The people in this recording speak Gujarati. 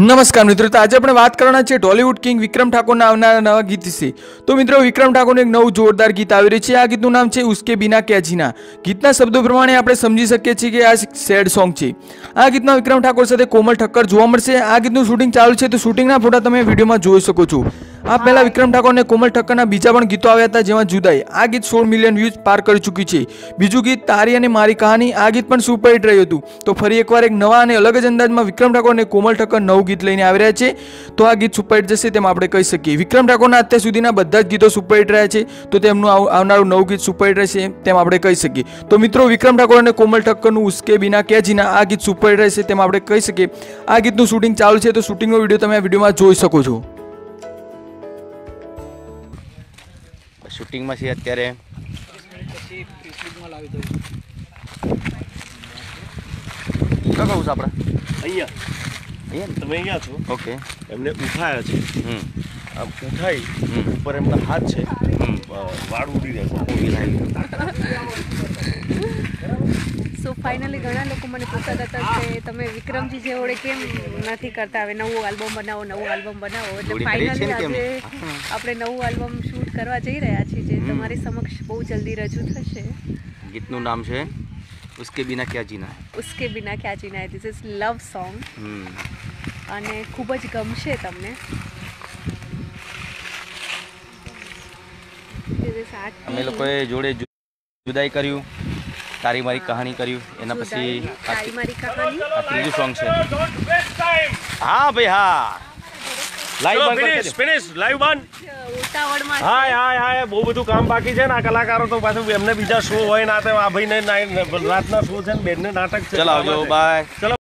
નમસ્કાર મિત્રો, તો આજે આપણે વાત કરવાના છે ટોલીવુડ કિંગ વિક્રમ ઠાકોરના આવનારા નવા ગીત વિશે. તો મિત્રો, વિક્રમ ઠાકોરનું એક નવું જોરદાર ગીત આવી રહ્યું છે. આ ગીતનું નામ છે ઉસકે બિના કેજીના. ગીતના શબ્દો પ્રમાણે આપણે સમજી શકીએ છીએ કે આ સેડ સોંગ છે. આ ગીતમાં વિક્રમ ઠાકોર સાથે કોમલ ઠક્કર જોવા મળશે. આ ગીતનું શૂટિંગ ચાલુ છે, તો શૂટિંગના ફોટા તમે વિડીયોમાં જોઈ શકો છો. આ પહેલા વિક્રમ ઠાકોર અને કોમલ ઠક્કરના બીજા પણ ગીતો આવ્યા હતા, જેમાં જુદાઈ. આ ગીત સોળ મિલિયન વ્યૂઝ પાર કરી ચૂકી છે. બીજું ગીત, તારી અને મારી કહાની, આ ગીત પણ સુપરહિટ રહ્યું હતું. તો ફરી એકવાર એક નવા અને અલગ જ અંદાજમાં વિક્રમ ઠાકોર અને કોમલ ઠક્કર નવું ગીત લઈને આવી રહ્યા છે. તો આ ગીત સુપરહિટ જશે તેમ આપણે કહી શકીએ. વિક્રમ ઠાકોરના અત્યાર સુધીના બધા જ ગીતો સુપરહિટ રહ્યા છે. તો તેમનું આવનારું નવું ગીત સુપરહિટ રહેશે તેમ આપણે કહી શકીએ. તો મિત્રો, વિક્રમ ઠાકોર અને કોમલ ઠક્કરનું ઉસ્કે બિના કેજીના આ ગીત સુપરહિટ રહેશે તેમ આપણે કહી શકીએ. આ ગીતનું શૂટિંગ ચાલુ છે, તો શૂટિંગનો વીડિયો તમે આ વિડીયોમાં જોઈ શકો છો. શૂટિંગમાં છીએ અત્યારે. શું કહું છું આપણે? અહીંયા. અહીંયા તમે અહીંયા છો. ઓકે. એમને ઉઠાયા છે. હમ. આમ ઉઠાઈ હમ. ઉપર એમના હાથ છે. વાળ ઉડી રહ્યા થાય સો ફાઇનલી ઘણા લોકો મને પૂછતા હતા કે તમે વિક્રમજી જે ઓળે કેમ નથી કરતા? હવે નવું આલ્બમ બનાવો નવું આલ્બમ બનાવો. એટલે ફાઇનલી આજે આપણે નવું આલ્બમ શૂટ કરવા જઈ રહ્યા છીએ જે તમારી સમક્ષ બહુ જલ્દી રજૂ થશે. ગીતનું નામ છે ઉસકે બિના ક્યાં જીના? ઉસકે બિના ક્યાં જીના? ધીસ ઇઝ લવ સોંગ અને ખૂબ જ ગમશે તમને. અમે લોકોએ જોડે જુદાઈ કર્યું. તારી મારી કહાની કર્યું એના પછી આ ત્રીજું સોંગ છે. હા ભાઈ હા. લાઈવ ફિનિશ ફિનિશ લાઈવ બંધ. હાય હાય હાય બહુ બધું કામ બાકી છે ને આ કલાકારો તો પાછું એમને બીજા શો હોય ના તો આ ભાઈને ના- રાતના શો છે ને બેનને નાટક છે. ચલો બાય ચલો.